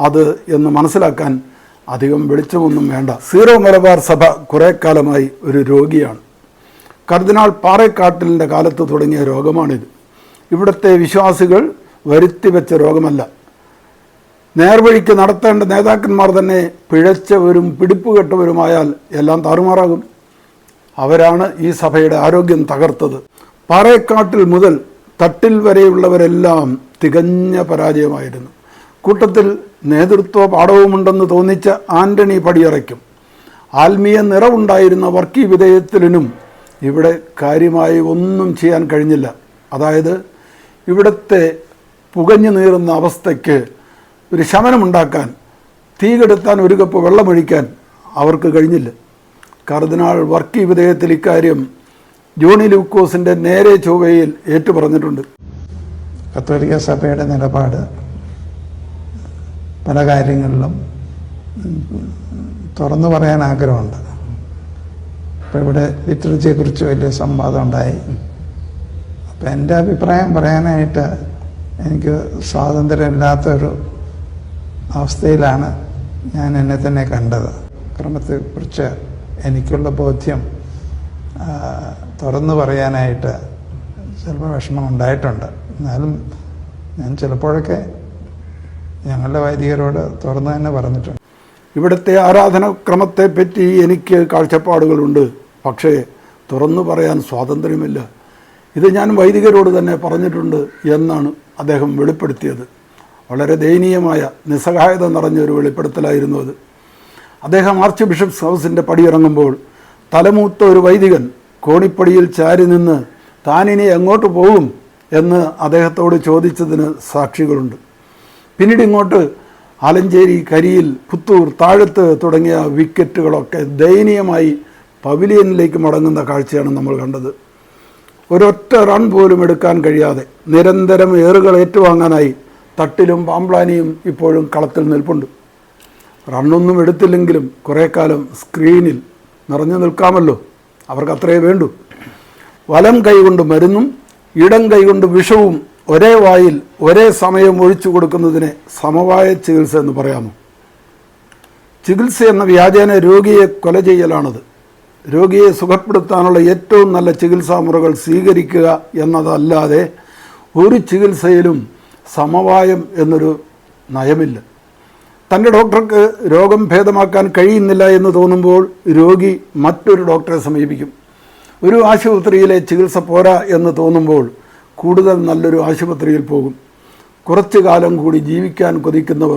അത് എന്ന് മനസ്സിലാക്കാൻ അധികം വെളിച്ചമൊന്നും വേണ്ട. സീറോ മലബാർ സഭ കുറേ കാലമായി ഒരു രോഗിയാണ്. കർദിനാൾ പാറേക്കാട്ടിലിന്റെ കാലത്ത് തുടങ്ങിയ രോഗമാണിത്. ഇവിടുത്തെ വിശ്വാസികൾ വരുത്തിവെച്ച രോഗമല്ല. നേർവഴിക്ക് നടത്തേണ്ട നേതാക്കന്മാർ തന്നെ പിഴച്ചവരും പിടിപ്പുകെട്ടവരുമായാൽ എല്ലാം താറുമാറാകും. അവരാണ് ഈ സഭയുടെ ആരോഗ്യം തകർത്തത്. പാറേക്കാട്ടിൽ മുതൽ തട്ടിൽ വരെയുള്ളവരെല്ലാം തികഞ്ഞ പരാജയമായിരുന്നു. കൂട്ടത്തിൽ നേതൃത്വ പാഠവുമുണ്ടെന്ന് തോന്നിച്ച ആന്റണി പടിയറയ്ക്കും. ആത്മീയ നിറവുണ്ടായിരുന്ന വർക്കി വിധേയത്തിലിനും ഇവിടെ കാര്യമായി ഒന്നും ചെയ്യാൻ കഴിഞ്ഞില്ല. അതായത് ഇവിടുത്തെ പുകഞ്ഞു നീറുന്ന അവസ്ഥയ്ക്ക് ഒരു ശമനമുണ്ടാക്കാൻ തീ കെടുത്താൻ ഒരു കപ്പ് വെള്ളമൊഴിക്കാൻ അവർക്ക് കഴിഞ്ഞില്ല. കർദിനാൾ വർക്കി വിധേയത്തിൽ ഇക്കാര്യം ജോണി ലൂക്കോസിന്റെ നേരെ ചൊവ്വയിൽ ഏറ്റുപറഞ്ഞിട്ടുണ്ട്. കത്തോലിക്ക സഭയുടെ നിലപാട് പല കാര്യങ്ങളിലും തുറന്നു പറയാൻ ആഗ്രഹമുണ്ട്. ഇപ്പം ഇവിടെ ലിറ്ററേച്ചറെക്കുറിച്ച് വലിയ സംവാദം ഉണ്ടായി. അപ്പം എന്റെ അഭിപ്രായം പറയാനായിട്ട് എനിക്ക് സ്വാതന്ത്ര്യമില്ലാത്തൊരു അവസ്ഥയിലാണ് ഞാൻ എന്നെ തന്നെ കണ്ടത്. ക്രമത്തെക്കുറിച്ച് എനിക്കുള്ള ബോധ്യം തുറന്നു പറയാനായിട്ട് ചിലപ്പോൾ വിഷമം ഉണ്ടായിട്ടുണ്ട്. എന്നാലും ഞാൻ ചിലപ്പോഴൊക്കെ ഞങ്ങളുടെ വൈദികരോട് തുറന്നു തന്നെ പറഞ്ഞിട്ടുണ്ട്. ഇവിടുത്തെ ആരാധനക്രമത്തെപ്പറ്റി എനിക്ക് കാഴ്ചപ്പാടുകളുണ്ട്. പക്ഷേ തുറന്നു പറയാൻ സ്വാതന്ത്ര്യമില്ല. ഇത് ഞാൻ വൈദികരോട് തന്നെ പറഞ്ഞിട്ടുണ്ട് എന്നാണ് അദ്ദേഹം വെളിപ്പെടുത്തിയത്. വളരെ ദയനീയമായ നിസ്സഹായത നിറഞ്ഞ ഒരു വെളിപ്പെടുത്തലായിരുന്നു അത്. അദ്ദേഹം ആർച്ച് ബിഷപ്സ് ഹൗസിന്റെ പടിയിറങ്ങുമ്പോൾ തലമൂത്ത ഒരു വൈദികൻ കോണിപ്പടിയിൽ ചാരി നിന്ന് താനിനി എങ്ങോട്ട് പോകും എന്ന് അദ്ദേഹത്തോട് ചോദിച്ചതിന് സാക്ഷികളുണ്ട്. പിന്നീട് ഇങ്ങോട്ട് ആലഞ്ചേരി കരിയിൽ പുത്തൂർ താഴത്ത് തുടങ്ങിയ വിക്കറ്റുകളൊക്കെ ദയനീയമായി പവിലിയനിലേക്ക് മടങ്ങുന്ന കാഴ്ചയാണ് നമ്മൾ കണ്ടത്. ഒരൊറ്റ റൺ പോലും എടുക്കാൻ കഴിയാതെ നിരന്തരം ഏറുകൾ ഏറ്റുവാങ്ങാനായി തട്ടിലും പാമ്പ്ലാനിയും ഇപ്പോഴും കളത്തിൽ നിൽപ്പുണ്ട്. റണ്ണൊന്നും എടുത്തില്ലെങ്കിലും കുറേ കാലം സ്ക്രീനിൽ നിറഞ്ഞു നിൽക്കാമല്ലോ. അവർക്ക് അത്രയേ വേണ്ടൂ. വലം കൈകൊണ്ട് മരുന്നും ഇടം കൈകൊണ്ട് വിഷവും ഒരേ വായിൽ ഒരേ സമയം ഒഴിച്ചു കൊടുക്കുന്നതിനെ സമവായ ചികിത്സ എന്ന് പറയാമോ? ചികിത്സ എന്ന വ്യാജേന രോഗിയെ കൊല ചെയ്യലാണത്. രോഗിയെ സുഖപ്പെടുത്താനുള്ള ഏറ്റവും നല്ല ചികിത്സാ മുറകൾ സ്വീകരിക്കുക എന്നതല്ലാതെ ഒരു ചികിത്സയിലും സമവായം എന്നൊരു നയമില്ല. തന്റെ ഡോക്ടർക്ക് രോഗം ഭേദമാക്കാൻ കഴിയുന്നില്ല എന്ന് തോന്നുമ്പോൾ രോഗി മറ്റൊരു ഡോക്ടറെ സമീപിക്കും. ഒരു ആശുപത്രിയിലെ ചികിത്സ പോരാ എന്ന് തോന്നുമ്പോൾ കൂടുതൽ നല്ലൊരു ആശുപത്രിയിൽ പോകും. കുറച്ചു കാലം കൂടി ജീവിക്കാൻ കൊതിക്കുന്നവർ